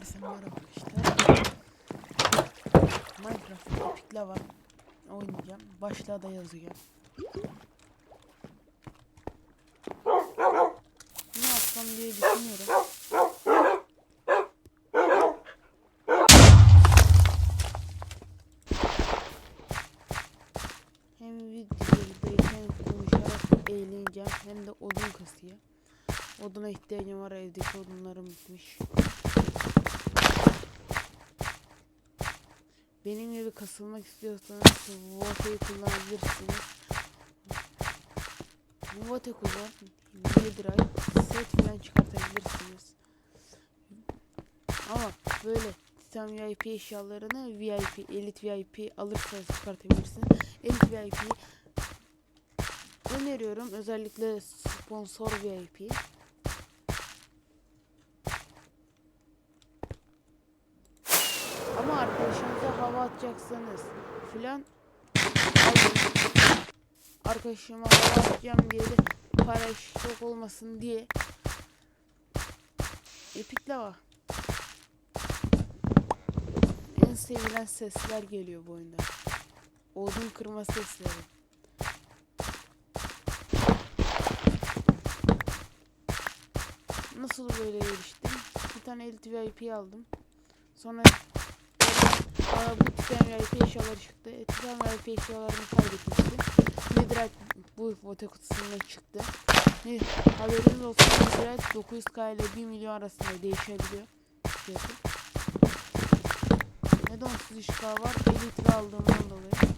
Herkese merhaba arkadaşlar. Minecraft Epic Lava oynayacağım. Başlığa da yazacağım. Ne yapsam diye düşünüyorum. Hem videoda hem konuşarak eğleneceğim hem de odun kasıyor. Oduna ihtiyacım var evdeki odunlarım bitmiş. Benim gibi kasılmak istiyorsanız Vote'yi kullanabilirsiniz. Vote kullan. Netherite set falan çıkartabilirsiniz. Ama böyle Titan VIP eşyalarını VIP, Elite VIP alırsanız çıkartabilirsiniz. Elite VIP'yi öneriyorum. Özellikle sponsor VIP. Ama atacaksanız filan. Arkadaşıma hava atacağım diye de para çok olmasın diye. Epic Lava. En sevilen sesler geliyor bu oyunda. Odun kırma sesleri. Nasıl böyle geliştim? Bir tane Elite VIP aldım. Sonra bana VIP eşyaları çıktı. E, Titan VIP eşyalarını kaybetmiştim. Netherite bu vote kutusundan çıktı. Ne, haberiniz olsun Netherite 900k ile 1 milyon arasında değişebiliyor. Fiyatı. Neden 33k var? Elite aldığımdan dolayı.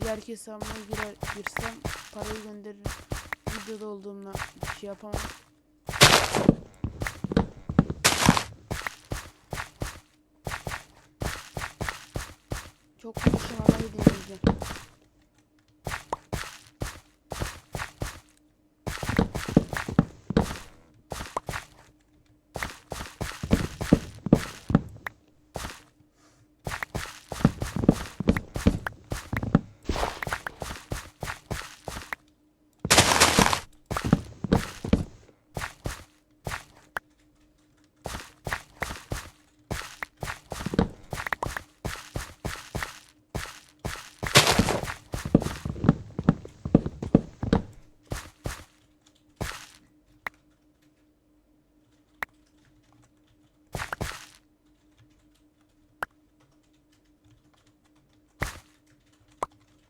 Diğer hesabıma girer, girsem parayı gönderirim. Videoda olduğumda bir şey yapamam. Çok konuşmaları dinleyeceğim.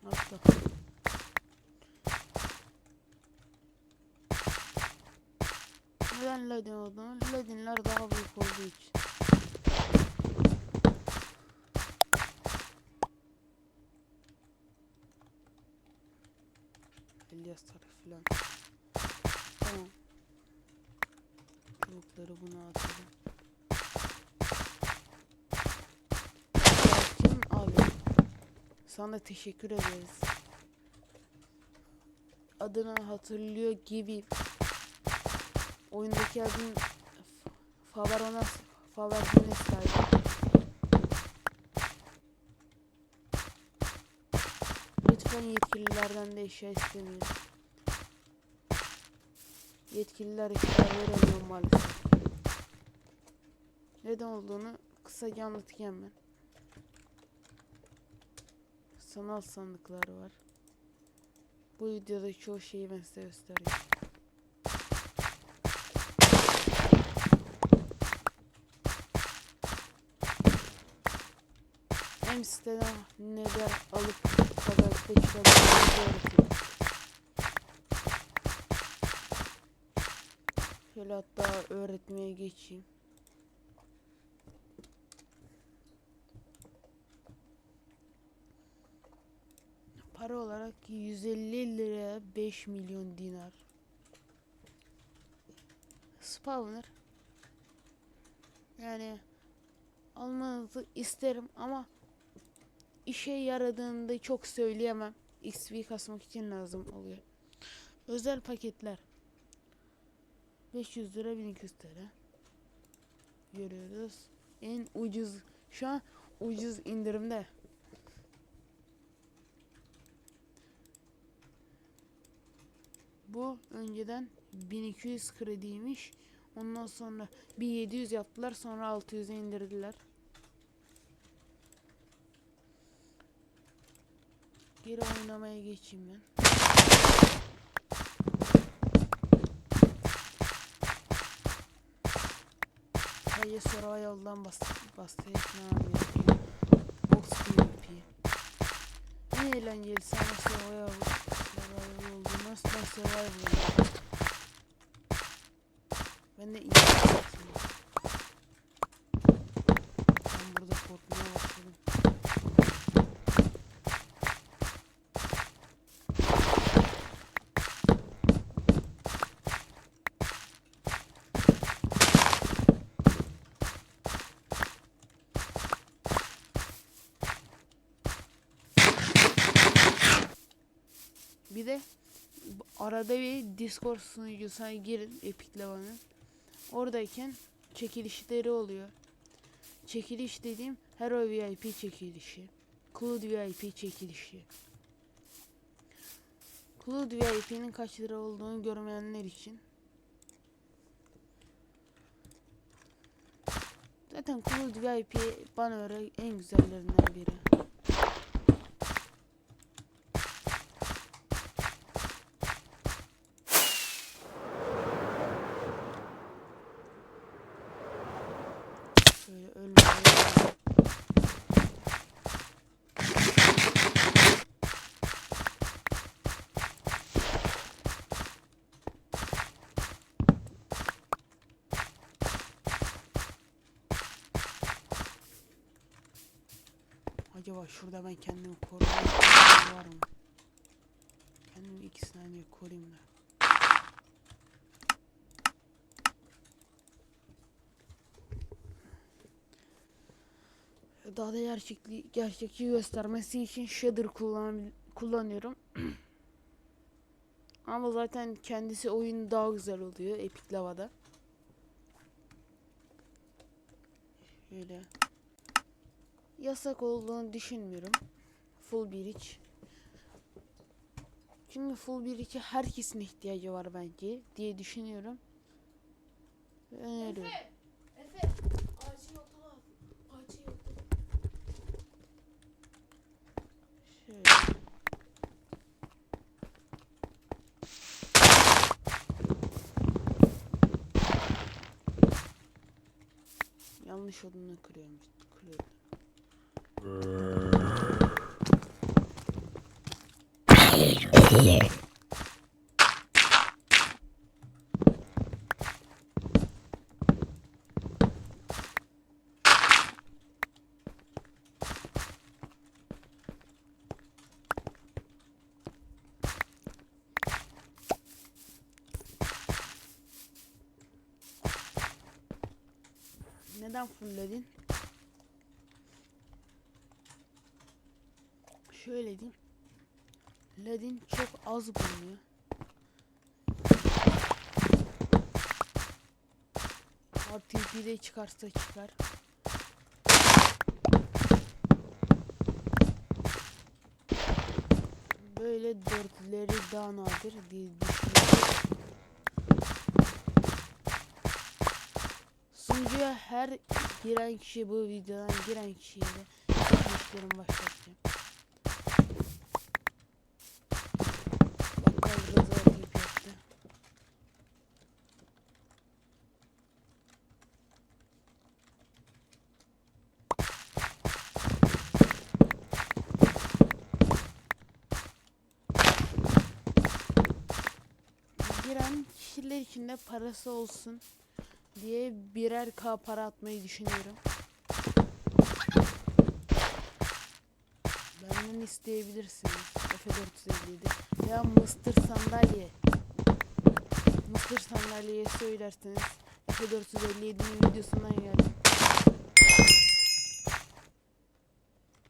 Atla. Neden ladin olduğunu? Ladinler daha büyük olduğu için. İlyas tarafı filan. Tamam. Çubukları buna atalım. Sana teşekkür ederiz. Adını hatırlıyor gibi. Oyundaki adın Favaronas Favarones'taydı. Lütfen yetkililerden de eşya istemeyin. Yetkililer eşya veremiyor maalesef. Neden olduğunu kısaca anlatacağım ben sanal sandıklar var. Bu videoda çoğu şeyi ben size göstereyim. Hem siteden neler alıp pazarlıkta çıkabileceğinizi öğreteyim. Şöyle hatta öğretmeye geçeyim. Para olarak 150 lira 5 milyon dinar. Spawner. Yani almanızı isterim ama işe yaradığında çok söyleyemem. XP kasmak için lazım oluyor. Özel paketler. 500 lira 1200 TL. Görüyoruz. En ucuz şu an ucuz indirimde. Bu önceden 1200 krediymiş. Ondan sonra bir 700 yaptılar sonra 600'e indirdiler. Geri oynamaya geçeyim ben. Sadece Survival'dan bas bahsetmem gerekiyor. Box PvP. En eğlencelisi ama Survival, survival oldu. Nasıl ben Survival oldum? Ben de iyi hissettim. Ben burada korkmaya başladım. Bir de bu- arada bir Discord sunucusuna girin Epic Lava'nın. Oradayken çekilişleri oluyor. Çekiliş dediğim Hero VIP çekilişi. Cloud VIP çekilişi. Cloud VIP'nin kaç lira olduğunu görmeyenler için. Zaten Cloud VIP bana göre en güzellerinden biri. Şöyle ölmeden. Acaba şurada ben kendimi korumaya ihtiyacım var mı? Kendimi iki saniye koruyayım da. Daha da gerçekli, gerçekçi göstermesi için shader kullan, kullanıyorum. Ama zaten kendisi oyun daha güzel oluyor Epic Lava'da. Şöyle. Yasak olduğunu düşünmüyorum. Full bir iç. Çünkü full bir içe herkesin ihtiyacı var bence diye düşünüyorum. Öneriyorum. Efe, Efe, ağacın yolda var. Ağacın yolda. Şöyle. Yanlış odunu kırıyorum. Kırıyorum. Neden fullledin? Şöyle diyeyim. Ledin çok az bulunuyor. RTP'de çıkarsa çıkar. Böyle dörtleri daha nadir diye düşünüyorum. Sunucuya her giren kişi bu videodan giren kişiye de başlatacağım. Kişiler için de parası olsun diye birer K para atmayı düşünüyorum. Benden isteyebilirsiniz. F457 veya Mısır sandalye. Mısır sandalyeye söylerseniz F457'nin videosundan geldim.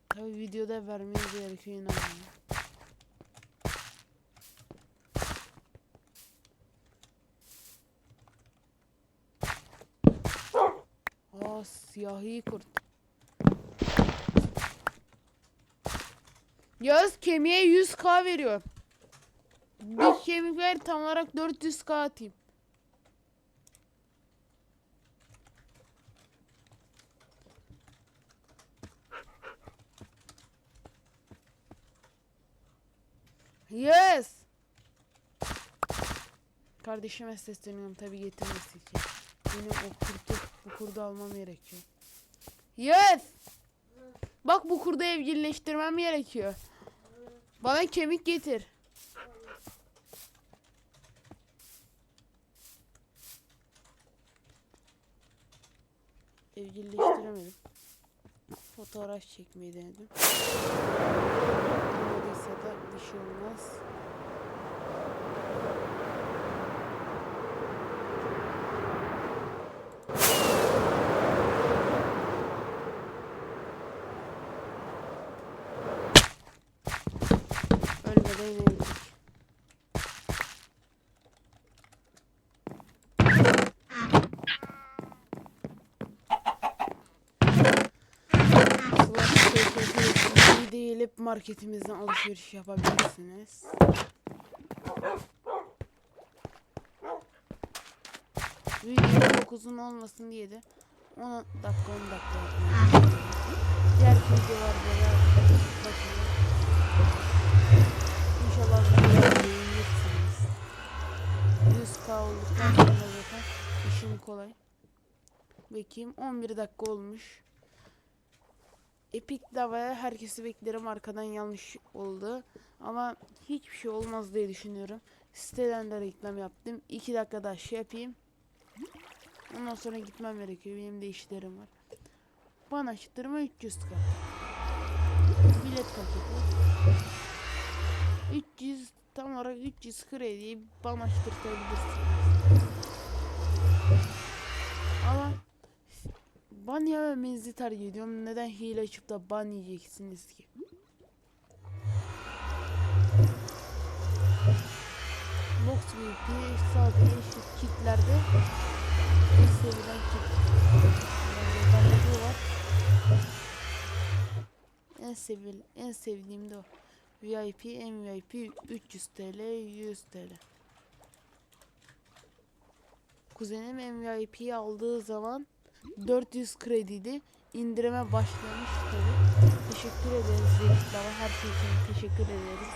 Tabi videoda vermeniz gerekiyor inanın. Aa siyahi. Yaz kemiğe 100k veriyor. Bir kemik ver tam olarak 400k atayım. Yes. Kardeşime sesleniyorum tabi getirmesi ki. Benim o bu kurdu almam gerekiyor. Yes. Bak bu kurdu evcilleştirmem gerekiyor. Bana kemik getir. Evcilleştiremedim. Fotoğraf çekmeyi denedim. Olmadıysa da bir şey olmaz. Değilip marketimizden alışveriş yapabilirsiniz. Video çok olmasın diye de 10 dakika 10 dakika. Diğer videolarda da bakın. İnşallah beğenirsiniz. 100k olduktan sonra zaten işim kolay. Bakayım 11 dakika olmuş. Epic Dava'ya herkesi beklerim arkadan yanlış oldu. Ama hiçbir şey olmaz diye düşünüyorum. Siteden de reklam yaptım. 2 dakika daha şey yapayım. Ondan sonra gitmem gerekiyor. Benim de işlerim var. Bana açtırma 300 k. Bilet paketi. 300 tam olarak 300 krediyi bana açtırtabilirsiniz. Ama ban yememenizi tercih ediyorum. Neden hile açıp da ban yiyeceksiniz ki? Box VP sadece şu kitlerde bir sevilen kit. Yani var. En sevil en sevdiğim de o. VIP, MVP 300 TL, 100 TL. Kuzenim MVP'yi aldığı zaman 400 krediydi. İndirime başlamış tabi. Teşekkür ederiz Zeynep Baba. Her şey için teşekkür ederiz.